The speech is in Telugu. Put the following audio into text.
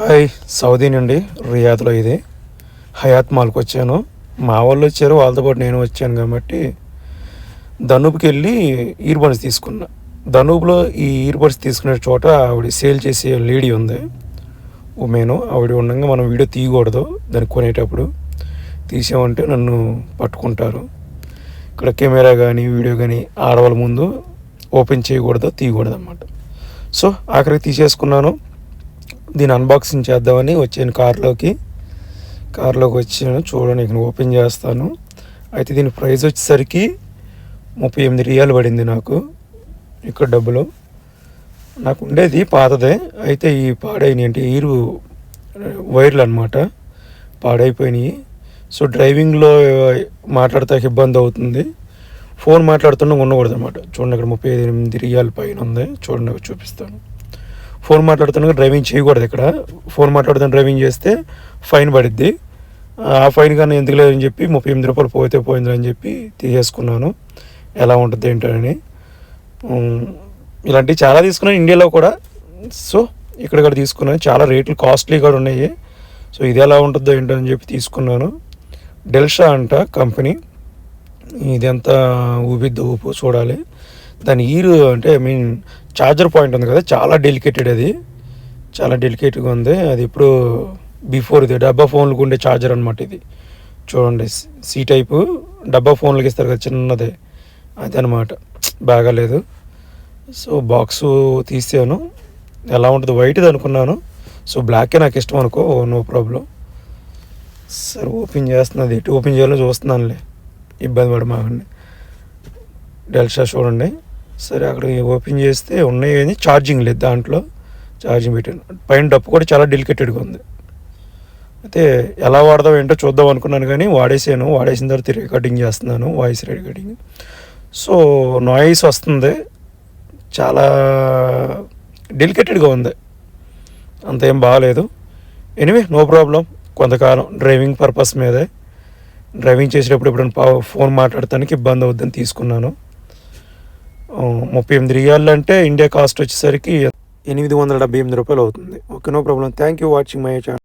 హాయ్ సౌదీ నుండి రియాద్లో ఇది. హయాత్ మాల్కి వచ్చాను. మా వాళ్ళు వచ్చారు వాళ్ళతో పాటు నేను వచ్చాను కాబట్టి ధనూబ్కి వెళ్ళి ఇయర్ బడ్స్ తీసుకున్నా. ధనూబ్లో ఈ ఇయర్ బడ్స్ తీసుకునే చోట ఆవిడ సేల్ చేసే లేడీ ఉంది. ఉమెను. ఆవిడ ఉండగా మనం వీడియో తీయకూడదు. దాన్ని కొనేటప్పుడు తీసామంటే నన్ను పట్టుకుంటారు. ఇక్కడ కెమెరా కానీ వీడియో కానీ ఆడవాళ్ళ ముందు ఓపెన్ చేయకూడదు తీయకూడదు అన్నమాట సో ఆఖరికి తీసేసుకున్నాను. దీన్ని అన్బాక్సింగ్ చేద్దామని వచ్చాను కార్లోకి. కార్లోకి వచ్చాను చూడండి ఇక్కడ ఓపెన్ చేస్తాను. అయితే దీని ప్రైస్ వచ్చేసరికి ముప్పై ఎనిమిది రియాలు పడింది నాకు ఇక్కడ డబ్బులు. నాకు ఉండేది పాతదే అయితే ఈ పాడైనవి అంటే ఈరు వైర్లు అనమాట పాడైపోయినాయి. సో డ్రైవింగ్లో మాట్లాడతానికి ఇబ్బంది అవుతుంది. ఫోన్ మాట్లాడుతున్నా ఉండకూడదు అనమాట చూడండి ఇక్కడ ముప్పై ఎనిమిది రియాల పైన ఉంది. చూడండి చూపిస్తాను. ఫోన్ మాట్లాడుతున్నా డ్రైవింగ్ చేయకూడదు ఇక్కడ. ఫోన్ మాట్లాడుతున్న డ్రైవింగ్ చేస్తే ఫైన్ పడిద్ది. ఆ ఫైన్ కానీ ఎందుకు లేదని చెప్పి ముప్పై ఎనిమిది రూపాయలు పోతే పోయింది అని చెప్పి తీసేసుకున్నాను. ఎలా ఉంటుంది ఏంటని ఇలాంటివి చాలా తీసుకున్నాను ఇండియాలో కూడా. సో ఇక్కడ కూడా తీసుకున్నాను. చాలా రేట్లు కాస్ట్లీ కూడా ఉన్నాయి. సో ఇది ఎలా ఉంటుందో ఏంటో అని చెప్పి తీసుకున్నాను. డెల్షా అంట కంపెనీ. ఇదంతా ఊపిద్ది ఊపు చూడాలి. దాని ఈరు అంటే ఐ మీన్ ఛార్జర్ పాయింట్ ఉంది కదా చాలా డెలికేటెడ్ అది. చాలా డెలికేట్గా ఉంది. అది ఇప్పుడు బిఫోర్ ఇది డబ్బా ఫోన్లకు ఉండే ఛార్జర్ అనమాట ఇది. చూడండి సి టైపు డబ్బా ఫోన్లకి ఇస్తారు కదా చిన్నదే. అది అనమాట బాగాలేదు. సో బాక్స్ తీసాను. ఎలా ఉంటుంది? వైట్ది అనుకున్నాను. సో బ్లాకే నాకు ఇష్టం అనుకో నో ప్రాబ్లం సరే ఓపెన్ చేస్తున్నది. ఎటు ఓపెన్ చేయాలో చూస్తున్నానులే. ఇబ్బంది పడి డెల్షా చూడండి. సరే అక్కడ ఓపెన్ చేస్తే ఉన్నాయి కానీ ఛార్జింగ్ లేదు దాంట్లో. ఛార్జింగ్ పెట్టాను. పైన డప్పు కూడా చాలా డెలికేటెడ్గా ఉంది. అయితే ఎలా వాడదాం ఏంటో చూద్దాం అనుకున్నాను కానీ వాడేసాను. వాడేసిన తర్వాత రికార్డింగ్ చేస్తున్నాను వాయిస్ రికార్డింగ్. సో నాయిస్ వస్తుంది. చాలా డెలికేటెడ్గా ఉంది. అంత ఏం బాగాలేదు. Anyway no problem. కొంతకాలం డ్రైవింగ్ పర్పస్ మీదే. డ్రైవింగ్ చేసేటప్పుడు ఎప్పుడైనా పా- ఫోన్ మాట్లాడటానికి ఇబ్బంది అవుద్దని తీసుకున్నాను. ముప్పై ఎనిమిది రియాల్ అంటే ఇండియా కాస్ట్ వచ్చేసరికి ఎనిమిది వందల డెబ్బై ఎనిమిది రూపాయలు అవుతుంది. Okay no problem. Thank you watching my channel.